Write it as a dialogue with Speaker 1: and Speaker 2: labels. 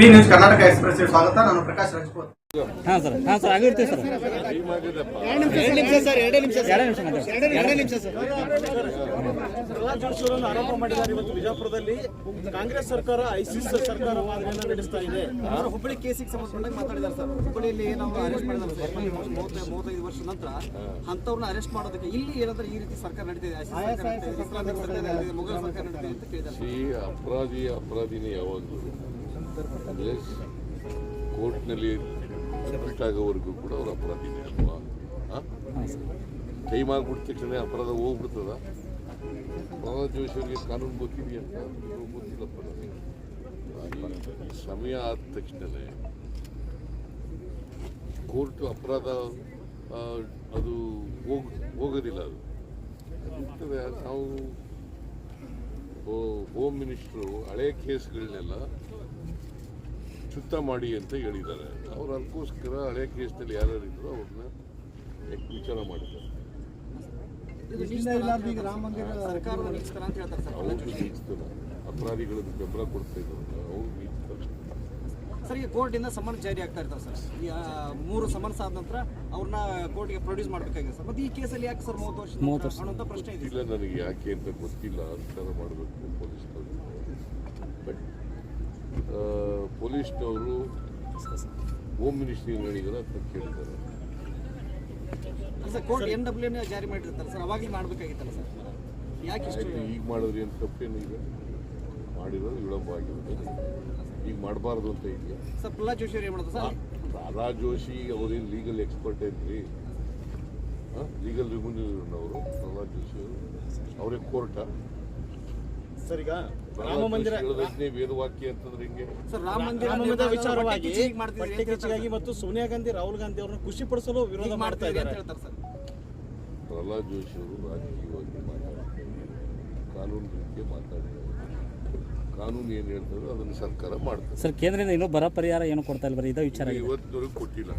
Speaker 1: P news Karnataka express ಸ್ವಾಗತ. ನಾನು ಪ್ರಕಾಶ್ ರಾಜ್ಪೂತ್.
Speaker 2: ಹಾಂ ಸರ್ ಹಾಂ ಸರ್ ಆಗಿರ್ತೀವಿ ಸರ್.
Speaker 3: ಎರಡು ನಿಮಿಷ ಸರ್ ಎರಡು ನಿಮಿಷ
Speaker 2: ಎರಡು ನಿಮಿಷ
Speaker 3: ನಿಮಿಷ ಸರ್.
Speaker 4: ಜೋಶಿ ಆರೋಪ ಮಾಡಿದ್ದಾರೆ ಇವತ್ತು ವಿಜಯಪುರದಲ್ಲಿ ಕಾಂಗ್ರೆಸ್ ಸರ್ಕಾರ ಐಸಿಸ್ ಸರ್ಕಾರ ನಡೆಸ್ತಾ ಇದೆ.
Speaker 3: ಅವರು ಹುಬ್ಬಳ್ಳಿ ಕೇಸಿಗೆ ಸಂಬಂಧಪಟ್ಟಾಗ ಮಾತಾಡಿದ್ದಾರೆ ಸರ್. ಹುಬ್ಬಳ್ಳಿಯಲ್ಲಿ ನಾವು ಅರೆಸ್ಟ್ ಮಾಡಿದ್ದಾರೆ ಸರ್. ಮೂವತ್ತೈದು ಮೂವತ್ತೈದು ವರ್ಷ ನಂತರ ಅಂಥವ್ರನ್ನ ಅರೆಸ್ಟ್ ಮಾಡೋದಕ್ಕೆ ಇಲ್ಲಿ ಏನಂದ್ರೆ ಈ ರೀತಿ ಸರ್ಕಾರ ನಡೀತಿದೆ? ಇಸ್ಲಾಮಿಕ್ ಸರ್ಕಾರ ನಡೀತಿದೆ, ಮುಘಲ್ ಸರ್ಕಾರ ನಡೀತಿದೆ ಅಂತ ಕೇಳಿದ್ದಾರೆ
Speaker 5: ಅಪರಾಧಿ ಅಪರಾಧಿನೇ ಯಾವಾಗಲೂ ಕೋರ್ಟ್ನಲ್ಲಿ ಆಗೋವರೆಗೂ ಕೂಡ ಅವ್ರ ಅಪರಾಧಿನೇ ಅಲ್ವಾ? ಟೈಮ್ ಆಗ್ಬಿಟ್ಟ ತಕ್ಷಣ ಅಪರಾಧ ಹೋಗ್ಬಿಡ್ತದ? ಪ್ರಹ್ಲಾದ್ ಜೋಶಿ ಅವರಿಗೆ ಕಾನೂನು ಗೊತ್ತಿದೆ ಅಂತ ಗೊತ್ತಿಲ್ಲಪ್ಪ ಸಮಯ ಆದ ತಕ್ಷಣವೇ ಕೋರ್ಟ್ ಅಪರಾಧ ಅದು ಹೋಗ, ಹೋಗೋದಿಲ್ಲ ಅದು. ಇರ್ತದೆ ನಾವು ಹೋಮ್ ಮಿನಿಸ್ಟ್ರು ಹಳೆ ಕೇಸ್ಗಳನ್ನೆಲ್ಲ ಚುತ್ತ ಮಾಡಿ ಅಂತ ಹೇಳಿದ್ದಾರೆ. ಅವ್ರು ಅದಕ್ಕೋಸ್ಕರ ಹಳೆ ಕೇಸ್ನಲ್ಲಿ ಯಾರ್ಯಾರು ಇದ್ರು ಅವ್ರನ್ನ ವಿಚಾರ ಮಾಡಿದ್ದಾರೆ.
Speaker 3: ಅಪರಾಧಿಗಳನ್ನು ನಿಲ್ಲಿಸ್ತಾರ ರಾಮ ಮಂದಿರ ಸರ್ಕಾರದ ನಿಲ್ಲಿಸ್ತಾರ ಅಂತ ಹೇಳ್ತಾರೆ ಸರ್.
Speaker 5: ಅವ್ರು ನೀಡ್ತಾರೆ ಅಪರಾಧಿಗಳಿಗೆ ಬೆಂಬಲ ಕೊಡ್ತಾ ಇದ್ದಾರೆ ಅವ್ರು
Speaker 3: ಸರ್ ಈಗ ಕೋರ್ಟಿಂದ ಸಮನ್ ಜಾರಿ ಆಗ್ತಾ ಇರ್ತಾರೆ ಸರ್. ಈ ಮೂರು ಸಮನ್ಸ್ ಆದ ನಂತರ ಅವ್ರನ್ನ ಕೋರ್ಟ್ಗೆ ಪ್ರೊಡ್ಯೂಸ್ ಮಾಡಬೇಕಾಗಿದೆ ಸರ್. ಮತ್ತೆ ಈ ಕೇಸಲ್ಲಿ ಯಾಕೆ ಸರ್ ಮೂವತ್ತು ವರ್ಷ. ಅನ್ನೋಂಥ ಪ್ರಶ್ನೆ ಇದೆ
Speaker 5: ಗೊತ್ತಿಲ್ಲ ನನಗೆ ಯಾಕೆ ಅಂತ ಗೊತ್ತಿಲ್ಲ. ಅಂತ ಮಾಡಬೇಕು ಪೊಲೀಸ್ನವರು ಹೋಮ್ ಮಿನಿಸ್ಟ್ರಿ ಹೇಳಿದಾರೆ ಅಂತ ಕೇಳಿದ್ದಾರೆ.
Speaker 3: ಸರ್ ಕೋರ್ಟ್ ಎನ್ ಡಬ್ಲ್ಯೂ ಜಾರಿ ಮಾಡಿರ್ತಾರೆ. ಸರ್ ಅವಾಗಲೇ ಮಾಡಬೇಕಾಗಿತ್ತಲ್ಲ ಸರ್? ಯಾಕೆ
Speaker 5: ಈಗ ಮಾಡಿದ್ರೆ ಏನು ತಪ್ಪೇನು ಈಗ? ಮಾಡಿರೋದು ವಿಳಂಬ ಆಗಿರುತ್ತೆ ಈಗ ಮಾಡಬಾರ್ದು ಅಂತ ಇದೆಯಾ?
Speaker 3: ಸರ್ ಪ್ರಹ್ಲಾದ್ ಜೋಶಿ ಅವ್ರು ಏನು ಮಾಡೋದು ಸರ್?
Speaker 5: ಪ್ರಹ್ಲಾದ್ ಜೋಶಿ ಅವರೇನು ಲೀಗಲ್ ಎಕ್ಸ್ಪರ್ಟ್ ಏನ್ರಿ? ಲೀಗಲ್ ರಿಮ್ಯೂನರ್ ಅವರು ಪ್ರಹ್ಲಾದ್ ಜೋಶಿ ಅವರು. ಅವರೇ ಕೋರ್ಟ.
Speaker 4: ಸರ್ ಈಗ ರಾಮ ಮಂದಿರ
Speaker 5: ವೇದವಾಕ್ಯ ಅಂತಂದ್ರೆ ಹಿಂಗೆ?
Speaker 3: ಸರ್ ರಾಮ ಮಂದಿರ
Speaker 4: ವಿಚಾರವಾಗಿ
Speaker 3: ಹೀಗೆ ಮಾಡ್ತಿದ್ದೀರಿ
Speaker 4: ಪಟ್ಟೆ
Speaker 3: ಅಂತ
Speaker 4: ಕಿಚ್ಚಿಗಾಗಿ ಮತ್ತು ಸೋನಿಯಾ ಗಾಂಧಿ ರಾಹುಲ್ ಗಾಂಧಿ ಅವರನ್ನು ಖುಷಿಪಡಿಸಲು ವಿರೋಧ
Speaker 3: ಹೀಗೆ
Speaker 4: ಮಾಡ್ತಾ ಇದ್ದಾರೆ.
Speaker 3: ಹೇಳ್ತಾರೆ ಸರ್.
Speaker 5: ಪ್ರಹ್ಲಾದ್ ಜೋಶಿ ಅವರು ರಾಜಕೀಯವಾಗಿ ಮಾತಾಡ್ತಾರೆ ಕಾನೂನು ರೀತಿಯ ಮಾತಾಡ್ತಾರೆ ಕಾನೂನು ಏನು ಹೇಳ್ತಾರೆ ಅದನ್ನು ಸರ್ಕಾರ ಮಾಡ್ತಾರೆ
Speaker 2: ಸರ್ ಕೇಂದ್ರದಿಂದ ಇನ್ನೂ ಬರ ಪರಿಹಾರ ಏನು ಕೊಡ್ತಾ ಇಲ್ಲ ಬರೀ ಇದೇ ವಿಚಾರ ಇವತ್ತು
Speaker 5: ಇವತ್ತಿನವರೆಗೂ ಕೊಟ್ಟಿಲ್ಲ.